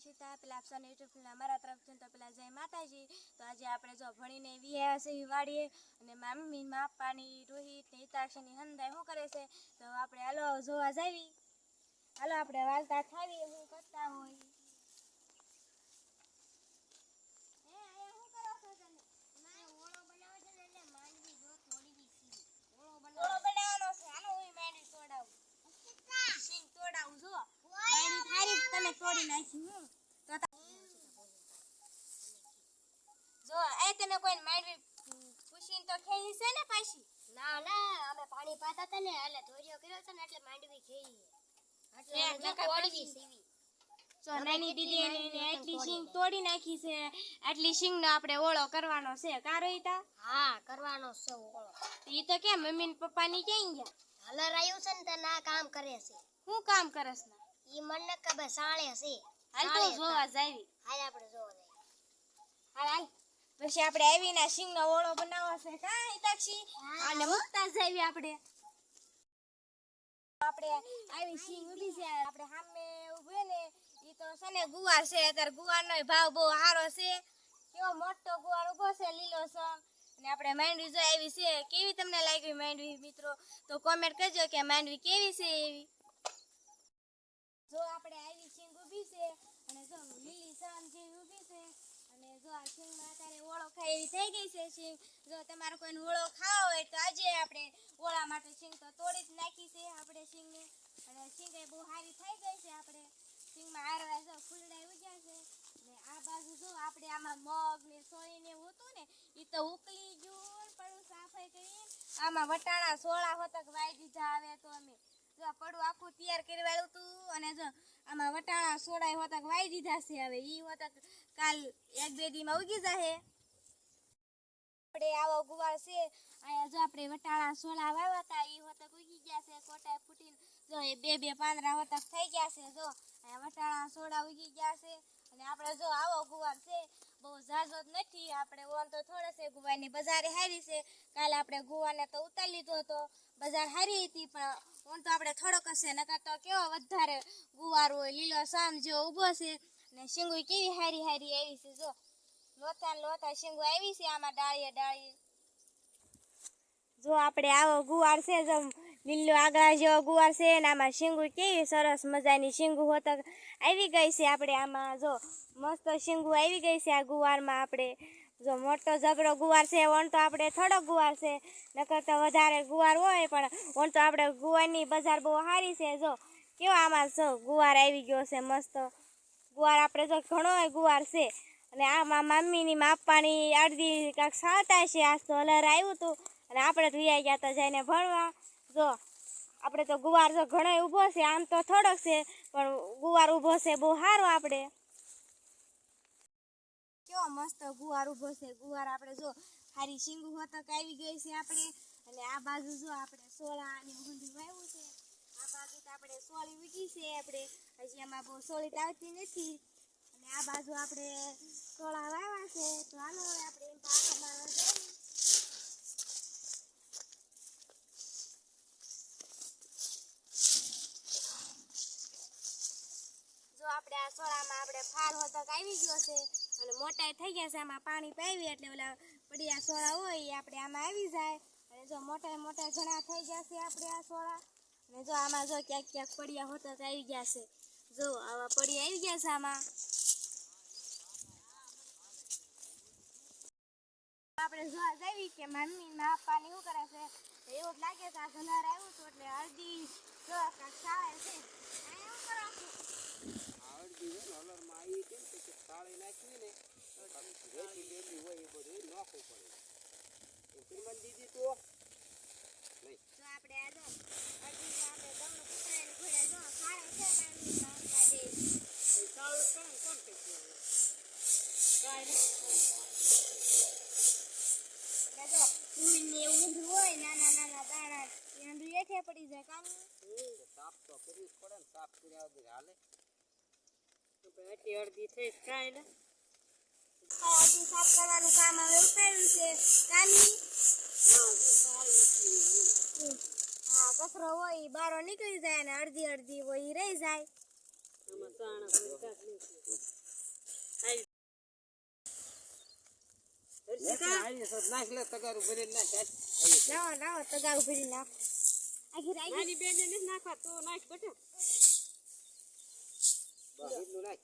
સીતા પેલા આપસાને YouTube channel અમારા તરફથી તો પેલા જય માતાજી. તો આજે આપણે જો ભણીને વિયા છે ઈ વાડીએ અને મમ્મી મા પપ્પાની રોહિત ને હિતાક્ષની હંદાય શું કરે છે? તો આપણે હાલો જોવા જાવી. હાલો આપણે વાલતા ખાવી શું કરતા હોય. છો છે તોડાવું. જો તોડી નાખી હું તો તા- જો એ કોઈને માંડવી પૂછીને તો ખેઈ છે ને પાછી. ના ના અમે પાણી પાતા હતા ને એટલે ધોરિયો કર્યો છે ને એટલે માંડવી ખેઈ એટલે પછી- સીવી. તો નાની દીદી એને એટલી શીંગ તોડી નાખી છે આટલી શીંગનો આપણે ઓળો કરવાનો છે કા રોહિતા? હા કરવાનો છે ઓળો. ઈ તો કેમ મમ્મી ને પપ્પા ની ક્યાં ગયા હલર આવ્યું છે ને તે ના કામ કરે છે. હું કામ કરસ ના ઈ મને ખબર સાળે છે. હાલ તો જોવા જાવી. હાલ આપણે જોવા જઈએ હાલ હાલ. પછી આપણે આવીને શીંગનો ઓળો બનાવવો છે. કા હિતાક્ષી? અને મુકતા જાવી આપણે. આપણે આવી સિંગ ઊભી છે. આપણે સામે ઉભે ને ઈ તો છે ને ગુવાર છે. અત્યારે ગુવારનો ભાવ બહુ સારો છે. કેવો મોટો ગુવાર ઊભો છે લીલો સમ અને આપણે માંડવી જો આવી છે. કેવી તમને લાગી માંડવી મિત્રો? તો કોમેન્ટ કરજો કે માંડવી કેવી છે એવી. જો આપણે આવી સિંગ ઊભી છે અને જો લીલી સમ જેવી ઊભી છે અને જો આ શીંગમાં અત્યારે ઓળો ખાય એવી થઈ ગઈ છે સિંગ જો તમારે કોઈને ઓળો ખાવો હોય તો આજે આપણે ઓળા માટે સિંગ તો તોડી જ નાખી છે આપણે શીંગને અને સિંગ એ બહુ સારી થઈ ગઈ છે આપણે. સિંગમાં આરવા જો ફૂલડા ઉગ્યા છે. ને આ બાજુ જો આપણે આમાં મગ ને સોય ને એવું ને એ તો ઉકલી ગયું, પડું સાફાઈ કરી આમાં વટાણા સોળા હોતક વાઈ દીધા આવે તો અમે. જો પડું આખું તૈયાર કરી હતું અને જો આમાં વટાણા દીધા છે હવે ઈ હોતક કાલ એક બે દીમાં ઉગી જશે આપણે આવો ગુવાર છે, અહીંયા જો આપણે વટાણા સોલા વાવ્યા હતા એ હોતક ઉગી ગયા છે કોટા ફૂટીને જો એ બે બે પાંદડા હોતા થઈ ગયા છે, જો. અહીંયા વટાણા સોડા ઉગી ગયા છે, અને આપણે જો આવો ગુવાર છે, બહુ ઝાઝો નથી, આપણે ઓન તો થોડો છે ગુવારની બજારે હારી છે, કાલે આપણે ગુવારને તો ઉતારી લીધો હતો. બજાર હારી હતી, પણ ઓન તો આપણે થોડોક હશે, નકર તો કેવો વધારે ગુવાર લીલો સામ જેવો ઊભો છે, ને શીંગુ કેવી હારી હારી આવી છે, જો. ને લોતા શીંગુ આવી છે, આમાં ડાળીએ ડાળીએ. જો આપણે આવો ગુવાર છે, જો લીલો આગળ જેવો ગુવાર છે, ને આમાં શીંગુ કેવી સરસ મજાની શીંગુ હોતો, આવી ગઈ છે આપણે આમાં, જો. મસ્ત શીંગુ આવી ગઈ છે આ ગુવારમાં આપણે. જો મોટો જબરો ગુવાર છે ઓણ તો આપણે થોડો ગુવાર છે. નકર તો વધારે ગુવાર હોય, પણ ઓણ તો આપણે ગુવારની બજાર બહુ સારી છે. જો, કેવો આમાં જો ગુવાર આવી ગયો છે, મસ્ત. ગુવાર આપણે જો ઘણો ગુવાર છે. અને આમાં મમ્મીની માપવાની અડધી કાંક સાતા છે, આજ તો અલર આવ્યું હતું અને આપણે વિયા ગયા હતા જઈને ભણવા. જો, આપણે તો ગુવાર જો ઘણો ઊભો છે, આમ તો થોડોક છે, પણ ગુવાર ઊભો છે બહુ સારો આપણે. કેવો મસ્ત ગુવાર ઊભો છે. ગુવાર આપણે જો હારી શીંગુ હોતક આવી ગઈ છે આપણે. અને આ બાજુ જો આપણે સોળા અને ઊંધું વાવ્યું છે. આ બાજુ તો આપણે સોળી ઉગી છે આપણે. હજી આમાં બહુ સોળી આવતી નથી. અને આ બાજુ આપણે સોળા વાવ્યા છે. તો હાલો હવે આપણે પાછા જો આપણે આ સોળામાં આપણે ફાર હોતક આવી ગયો છે. અને મોટાઈ થઈ ગયા છે, આમાં પાણી પાવી એટલે ઓલા પડિયા સોળા હોય એ આપણે આમાં આવી જાય. અને જો મોટા મોટા ઘણા થઈ ગયા છે આપણે આ સોળા. અને જો આમાં જો ક્યાંક ક્યાંક પડિયા હોતક આવી ગયા છે. જો આવા પડિયા આવી ગયા છે આમાં. આપણે જોવા જઈએ કે મમ્મી ના પાણી શું કરે છે એવું લાગે છે આ ઘનાર આવ્યું હતું એટલે હળદી જો સાવે છે આ એવું કરો છો આવડતી હોય ને હલરમાં આવી કેમ છે કે તાળી નાખવી ને રેતી બેતી હોય એ બધું નાખવું પડે એ શ્રીમંત દીદી તો નહીં જો આપણે આ જો હળદી જો આપણે દમણું કૂતરાની ઘોડે જો સારા છે મમ્મી ના અંદાજે એ તાળું કરે ને કોણ કે છે કાંઈ એટલે જો ફૂલ ને એવું ઊંધું હોય નાના નાના દાણા એ દીદી એઠે પડી જાય કામ સાફ તો કરવી પડે ને. સાફ કર્યા હાલે અડધી થઈ કાંઈ હજી સાફ કરવાનું કામ હવે ઉતાર્યું છે કાની હા કચરો હોય બારો નીકળી જાય અને અડધી અડધી હોય રહી જાય લાવો લાવો તગારું ભરી નાખો આખી બેને નાખવા તો નાખ, બટા. નાખ.